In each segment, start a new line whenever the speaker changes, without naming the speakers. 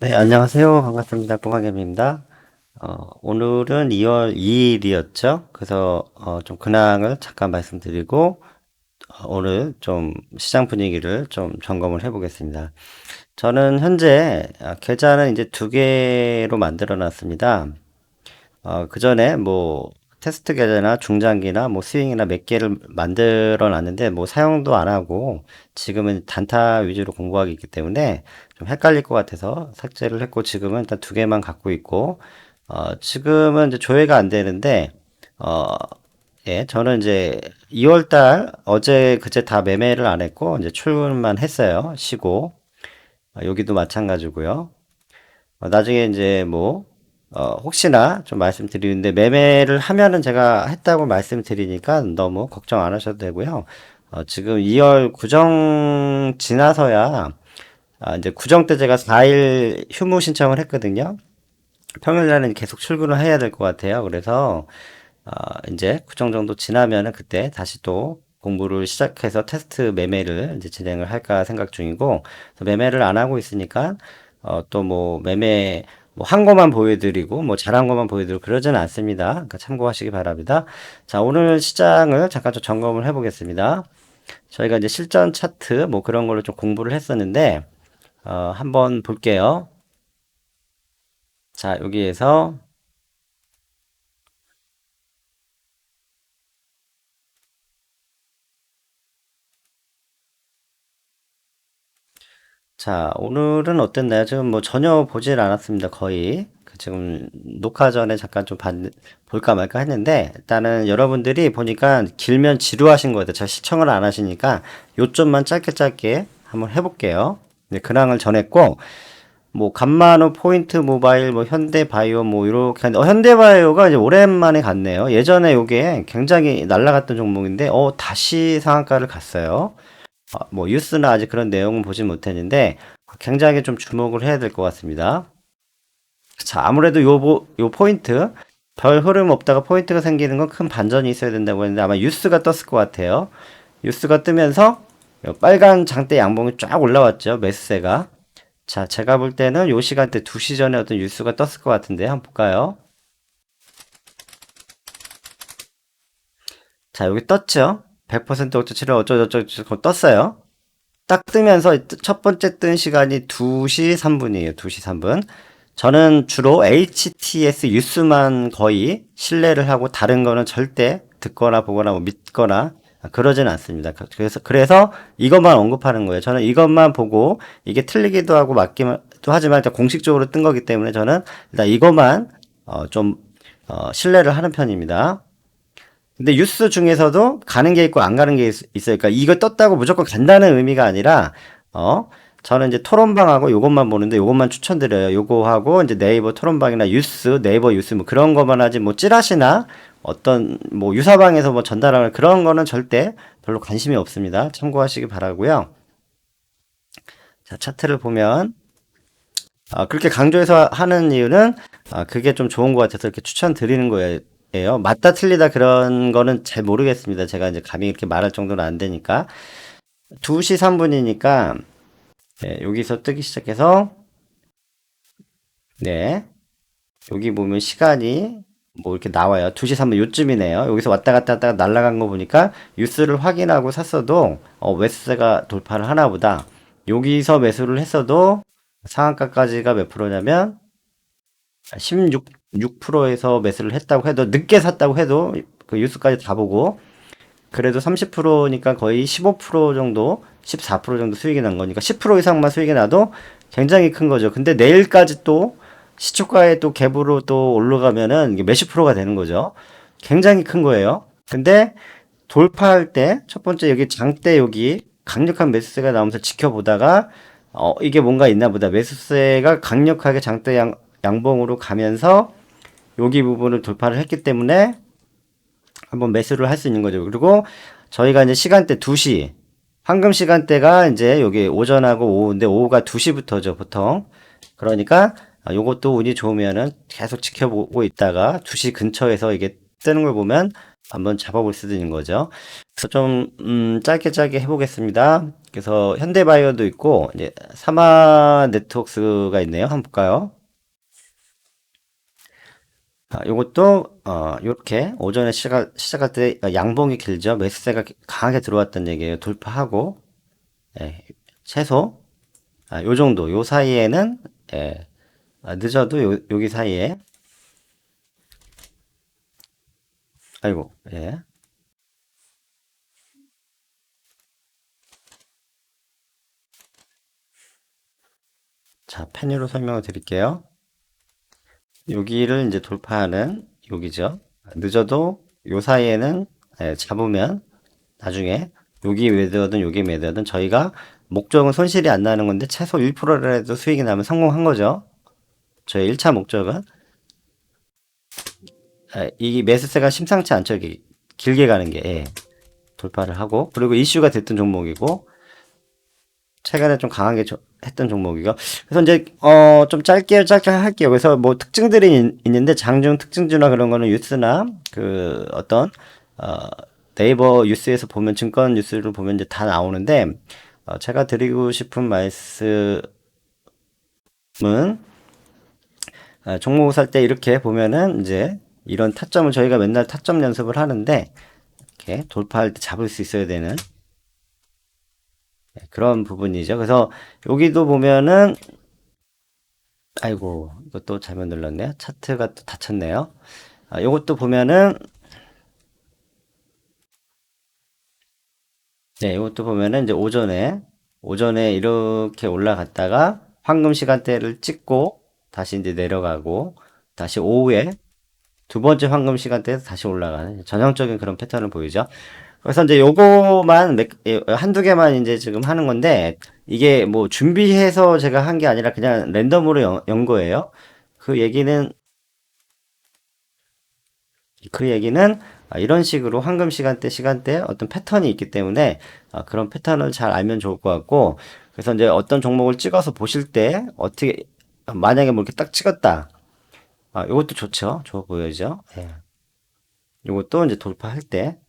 네, 안녕하세요. 반갑습니다. 뽕하겸입니다. 어, 오늘은 2월 2일이었죠. 그래서 어, 좀 근황을 잠깐 말씀드리고 어, 오늘 좀 시장 분위기를 좀 점검을 해보겠습니다. 저는 현재 아, 계좌는 이제 두 개로 만들어 놨습니다. 어, 그 전에 뭐 테스트 계좌나 중장기나 뭐 스윙이나 몇 개를 만들어 놨는데 뭐 사용도 안 하고 지금은 단타 위주로 공부하기 있기 때문에 좀 헷갈릴 것 같아서 삭제를 했고 지금은 일단 두 개만 갖고 있고 어, 지금은 이제 조회가 안 되는데 어, 예, 저는 이제 2월 달 어제 그제 다 매매를 안 했고 이제 출근만 했어요. 쉬고 어, 여기도 마찬가지고요. 어, 나중에 이제 뭐 어, 혹시나 좀 말씀드리는데 매매를 하면은 제가 했다고 말씀드리니까 너무 걱정 안 하셔도 되고요. 어, 지금 2월 구정 지나서야 아, 이제 구정 때 제가 4일 휴무 신청을 했거든요. 평일날은 계속 출근을 해야 될 것 같아요. 그래서 아, 이제 구정 정도 지나면은 그때 다시 또 공부를 시작해서 테스트 매매를 이제 진행을 할까 생각 중이고 매매를 안 하고 있으니까 어, 또 뭐 매매 뭐 한 것만 보여드리고 뭐 잘한 것만 보여드리고 그러지는 않습니다. 그러니까 참고하시기 바랍니다. 자, 오늘 시장을 잠깐 좀 점검을 해보겠습니다. 저희가 이제 실전 차트 뭐 그런 걸로 좀 공부를 했었는데 어, 한번 볼게요. 자, 여기에서 자, 오늘은 어땠나요? 지금 뭐 전혀 보질 않았습니다. 거의. 그 지금 녹화 전에 잠깐 좀 봤, 볼까 말까 했는데, 일단은 여러분들이 보니까 길면 지루하신 것 같아요. 제가 시청을 안 하시니까 요점만 짧게 짧게 한번 해볼게요. 네, 근황을 전했고, 뭐, 간만호 포인트 모바일, 뭐, 현대바이오, 뭐, 이렇게, 하는데, 어, 현대바이오가 이제 오랜만에 갔네요. 예전에 요게 굉장히 날라갔던 종목인데, 어, 다시 상한가를 갔어요. 어, 뭐 뉴스나 아직 그런 내용은 보진 못했는데 굉장히 좀 주목을 해야 될 것 같습니다. 자, 아무래도 요, 보- 요 포인트 별 흐름 없다가 포인트가 생기는 건 큰 반전이 있어야 된다고 했는데 아마 뉴스가 떴을 것 같아요. 뉴스가 뜨면서 요 빨간 장대 양봉이 쫙 올라왔죠. 매수세가. 자, 제가 볼 때는 요 시간대 2시 전에 어떤 뉴스가 떴을 것 같은데 한번 볼까요? 자, 여기 떴죠? 100% 어쩌치를 어쩌저쩌고 떴어요. 딱 뜨면서 첫 번째 뜬 시간이 2시 3분이에요. 2시 3분. 저는 주로 HTS 뉴스만 거의 신뢰를 하고 다른 거는 절대 듣거나 보거나 뭐 믿거나 그러진 않습니다. 그래서 그래서 이것만 언급하는 거예요. 저는 이것만 보고 이게 틀리기도 하고 맞기도 하지만 일단 공식적으로 뜬 거기 때문에 저는 일단 이것만 어, 좀 어, 신뢰를 하는 편입니다. 근데 뉴스 중에서도 가는 게 있고 안 가는 게 있, 어요 그러니까 이거 떴다고 무조건 간다는 의미가 아니라 어 저는 이제 토론방하고 요것만 보는데 요것만 추천드려요. 요거하고 이제 네이버 토론방이나 뉴스, 네이버 뉴스 뭐 그런 거만 하지 뭐 찌라시나 어떤 뭐 유사방에서 뭐 전달하는 그런 거는 절대 별로 관심이 없습니다. 참고하시기 바라고요. 자, 차트를 보면 아, 그렇게 강조해서 하는 이유는 아, 그게 좀 좋은 것 같아서 이렇게 추천드리는 거예요. 예요. 맞다 틀리다 그런 거는 잘 모르겠습니다. 제가 이제 감히 이렇게 말할 정도는 안 되니까. 2시 3분이니까 네, 여기서 뜨기 시작해서 네. 여기 보면 시간이 뭐 이렇게 나와요. 2시 3분 요쯤이네요. 여기서 왔다 갔다 하다가 날아간 거 보니까 뉴스를 확인하고 샀어도 어, 웨스가 돌파를 하나 보다. 여기서 매수를 했어도 상한가까지가 몇 프로냐면 16 6%에서 매수를 했다고 해도 늦게 샀다고 해도 그 뉴스까지 다 보고 그래도 30%니까 거의 15% 정도 14% 정도 수익이 난 거니까 10% 이상만 수익이 나도 굉장히 큰 거죠. 근데 내일까지 또 시초가에 또 갭으로 또 올라가면은 이게 몇십 프로가 되는 거죠. 굉장히 큰 거예요. 근데 돌파할 때 첫 번째 여기 장대 여기 강력한 매수세가 나오면서 지켜보다가 어 이게 뭔가 있나 보다 매수세가 강력하게 장대 양, 양봉으로 가면서 여기 부분을 돌파를 했기 때문에 한번 매수를 할 수 있는 거죠. 그리고 저희가 이제 시간대 2시, 황금 시간대가 이제 여기 오전하고 오후인데 오후가 2시부터죠, 보통. 그러니까 요것도 운이 좋으면은 계속 지켜보고 있다가 2시 근처에서 이게 뜨는 걸 보면 한번 잡아볼 수도 있는 거죠. 그래서 좀, 음, 짧게 짧게 해보겠습니다. 그래서 현대바이오도 있고, 이제 사마 네트워크스가 있네요. 한번 볼까요? 아, 요것도, 어, 오전에 시작, 시작할 때 양봉이 길죠. 매수세가 강하게 들어왔던 얘기예요. 돌파하고, 예, 최소, 아, 요 정도, 요 사이에는, 예, 아, 늦어도 요, 여기 사이에, 아이고, 예. 자, 펜으로 설명을 드릴게요. 여기를 이제 돌파하는 여기죠. 늦어도 요 사이에는 예, 잡으면 나중에 여기 매도든 여기 매도든 저희가 목적은 손실이 안 나는 건데 최소 1%라도 수익이 나면 성공한 거죠. 저희 1차 목적은 예, 이 매수세가 심상치 않죠. 길게 가는 게 예, 돌파를 하고 그리고 이슈가 됐던 종목이고 최근에 좀 강하게 조- 했던 종목이고 그래서 이제 어 좀 짧게 짧게 할게요. 그래서 뭐 특징들이 있- 있는데 장중 특징주나 그런 거는 뉴스나 그 어떤 어 네이버 뉴스에서 보면 증권 뉴스를 보면 이제 다 나오는데 어 제가 드리고 싶은 말씀은 어, 종목 살 때 이렇게 보면은 이제 이런 타점을 저희가 맨날 타점 연습을 하는데 이렇게 돌파할 때 잡을 수 있어야 되는 네, 그런 부분이죠. 그래서 여기도 보면은 아이고 이것도 잘못 눌렀네요. 차트가 또 닫혔네요. 아, 이것도 보면은 네, 이것도 보면은 이제 오전에 오전에 이렇게 올라갔다가 황금 시간대를 찍고 다시 이제 내려가고 다시 오후에 두 번째 황금 시간대에서 다시 올라가는 전형적인 그런 패턴을 보이죠. 그래서 이제 요거만 몇- 예, 한두 개만 이제 지금 하는 건데 이게 뭐 준비해서 제가 한 게 아니라 그냥 랜덤으로 연, 연 거예요. 그 얘기는 그 얘기는 아, 이런 식으로 황금 시간대 시간대 어떤 패턴이 있기 때문에 아, 그런 패턴을 잘 알면 좋을 것 같고 그래서 이제 어떤 종목을 찍어서 보실 때 어떻게 만약에 뭐 이렇게 딱 찍었다. 아, 요것도 좋죠. 좋아 보여죠. 예. 요것도 이제 돌파할 때 예,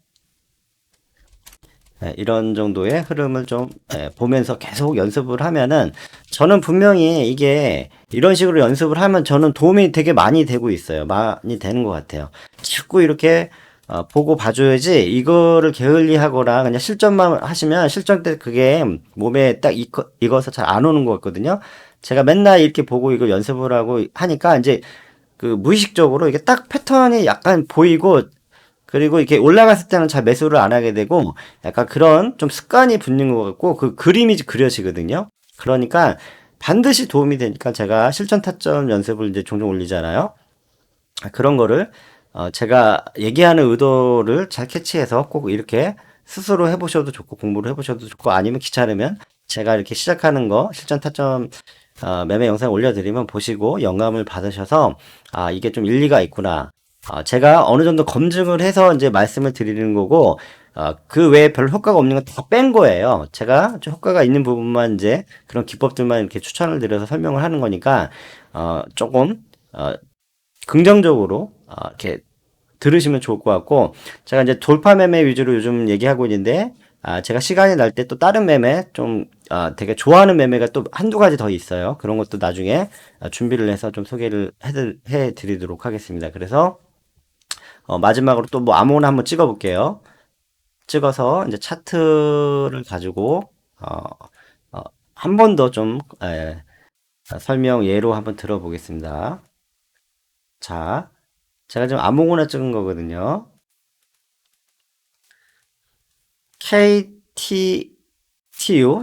이런 정도의 흐름을 좀 예, 보면서 계속 연습을 하면은 저는 분명히 이게 이런 식으로 연습을 하면 저는 도움이 되게 많이 되고 있어요. 많이 되는 것 같아요. 자꾸 이렇게 어, 보고 봐줘야지 이거를 게을리 하거나 그냥 실전만 하시면 실전 때 그게 몸에 딱 익어, 익어서 잘 안 오는 것 같거든요. 제가 맨날 이렇게 보고 이거 연습을 하고 하니까 이제 그 무의식적으로 이게 딱 패턴이 약간 보이고 그리고 이렇게 올라갔을 때는 잘 매수를 안 하게 되고 약간 그런 좀 습관이 붙는 것 같고 그 그림이 그려지거든요. 그러니까 반드시 도움이 되니까 제가 실전 타점 연습을 이제 종종 올리잖아요. 아, 그런 거를 어, 제가 얘기하는 의도를 잘 캐치해서 꼭 이렇게 스스로 해보셔도 좋고 공부를 해보셔도 좋고 아니면 귀찮으면 제가 이렇게 시작하는 거 실전 타점 어, 매매 영상 올려드리면 보시고 영감을 받으셔서 아 이게 좀 일리가 있구나 아, 제가 어느 정도 검증을 해서 이제 말씀을 드리는 거고, 어, 그 외에 별로 효과가 없는 건 다 뺀 거예요. 제가 좀 효과가 있는 부분만 이제 그런 기법들만 이렇게 추천을 드려서 설명을 하는 거니까, 어, 조금, 어, 긍정적으로, 어, 이렇게 들으시면 좋을 것 같고, 제가 이제 돌파 매매 위주로 요즘 얘기하고 있는데, 아, 제가 시간이 날 때 또 다른 매매, 좀, 아, 되게 좋아하는 매매가 또 한두 가지 더 있어요. 그런 것도 나중에 아, 준비를 해서 좀 소개를 해드, 해드리도록 하겠습니다. 그래서, 어, 마지막으로 또 뭐 아무거나 한번 찍어 볼게요. 찍어서 이제 차트를 가지고 어, 한 번 더 좀 설명 예로 한번 들어보겠습니다. 자, 제가 지금 아무거나 찍은 거거든요. KTTU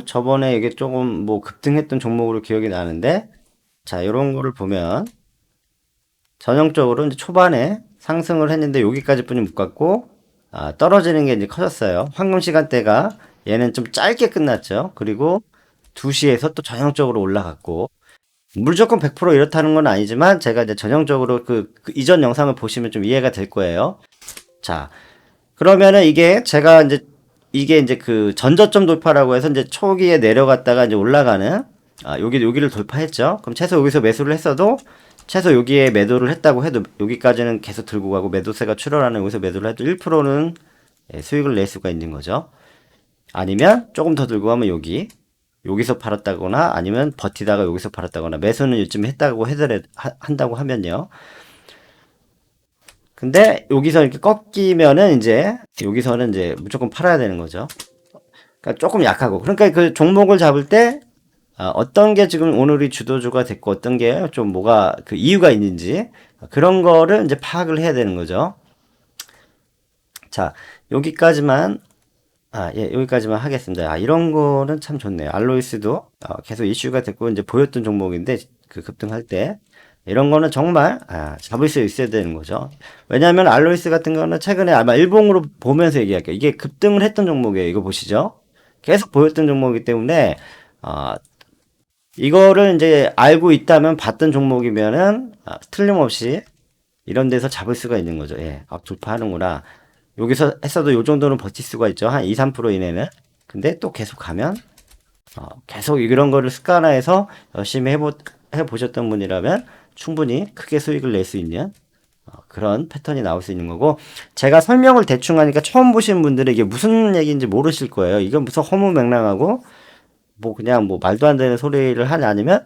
저번에 이게 조금 뭐 급등했던 종목으로 기억이 나는데 자, 이런 거를 보면 전형적으로 이제 초반에 상승을 했는데 여기까지 뿐이 못 갔고 아, 떨어지는 게 이제 커졌어요. 황금 시간대가 얘는 좀 짧게 끝났죠. 그리고 2시에서 또 전형적으로 올라갔고 무조건 100% 이렇다는 건 아니지만 제가 이제 전형적으로 그, 그 이전 영상을 보시면 좀 이해가 될 거예요. 자, 그러면은 이게 제가 이제 이게 이제 그 전저점 돌파라고 해서 이제 초기에 내려갔다가 이제 올라가는 아, 여기 여기를 돌파했죠. 그럼 최소 여기서 매수를 했어도 최소 여기에 매도를 했다고 해도 여기까지는 계속 들고 가고 매도세가 출현하는 여기서 매도를 해도 1%는 예, 수익을 낼 수가 있는 거죠. 아니면 조금 더 들고 가면 여기 여기서 팔았다거나 아니면 버티다가 여기서 팔았다거나 매수는 요즘 했다고 하- 한다고 하면요. 근데 여기서 이렇게 꺾이면은 이제 여기서는 이제 무조건 팔아야 되는 거죠. 그러니까 조금 약하고 그러니까 그 종목을 잡을 때 아, 어떤 게 지금 오늘이 주도주가 됐고 어떤 게 좀 뭐가 그 이유가 있는지 그런 거를 이제 파악을 해야 되는 거죠. 자, 여기까지만 아, 예, 여기까지만 하겠습니다. 아, 이런 거는 참 좋네요. 알로이스도 어, 계속 이슈가 됐고 이제 보였던 종목인데 그 급등할 때 이런 거는 정말 아, 잡을 수 있어야 되는 거죠. 왜냐하면 알로이스 같은 거는 최근에 아마 일봉으로 보면서 얘기할게요. 이게 급등을 했던 종목이에요. 이거 보시죠. 계속 보였던 종목이기 때문에 아, 이거를 이제 알고 있다면 봤던 종목이면은 아, 틀림없이 이런 데서 잡을 수가 있는 거죠. 예, 아, 돌파하는구나. 여기서 했어도 요 정도는 버틸 수가 있죠. 한 2, 3% 이내는. 근데 또 계속 가면 어, 계속 이런 거를 습관화해서 열심히 해보, 해보셨던 분이라면 충분히 크게 수익을 낼 수 있는 어, 그런 패턴이 나올 수 있는 거고 제가 설명을 대충 하니까 처음 보시는 분들은 이게 무슨 얘기인지 모르실 거예요. 이건 무슨 허무맹랑하고 뭐 그냥 뭐 말도 안 되는 소리를 하냐 아니면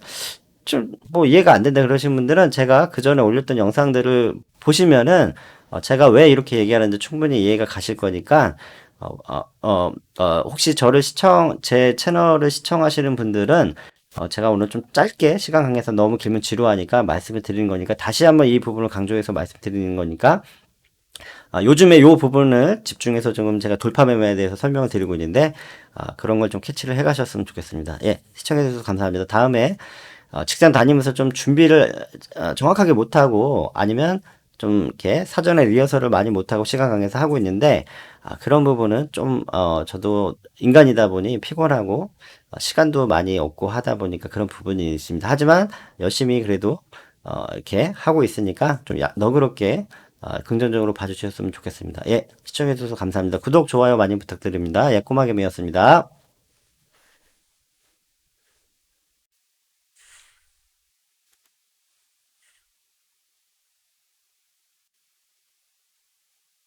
좀 뭐 이해가 안 된다 그러신 분들은 제가 그 전에 올렸던 영상들을 보시면은 어, 제가 왜 이렇게 얘기하는지 충분히 이해가 가실 거니까 어, 어, 어, 어, 혹시 저를 시청 제 채널을 시청하시는 분들은 어, 제가 오늘 좀 짧게 시간 강해서 너무 길면 지루하니까 말씀을 드리는 거니까 다시 한번 이 부분을 강조해서 말씀드리는 거니까 아, 요즘에 요 부분을 집중해서 지금 제가 돌파 매매에 대해서 설명을 드리고 있는데 아, 그런 걸 좀 캐치를 해 가셨으면 좋겠습니다. 예, 시청해 주셔서 감사합니다. 다음에 어, 직장 다니면서 좀 준비를 어, 정확하게 못하고 아니면 좀 이렇게 사전에 리허설을 많이 못하고 시간 강해서 하고 있는데 아, 그런 부분은 좀 어, 저도 인간이다 보니 피곤하고 어, 시간도 많이 없고 하다 보니까 그런 부분이 있습니다. 하지만 열심히 그래도 어, 이렇게 하고 있으니까 좀 야- 너그럽게 어, 긍정적으로 봐주셨으면 좋겠습니다. 예, 시청해주셔서 감사합니다. 구독, 좋아요 많이 부탁드립니다. 예, 꼬마개미였습니다.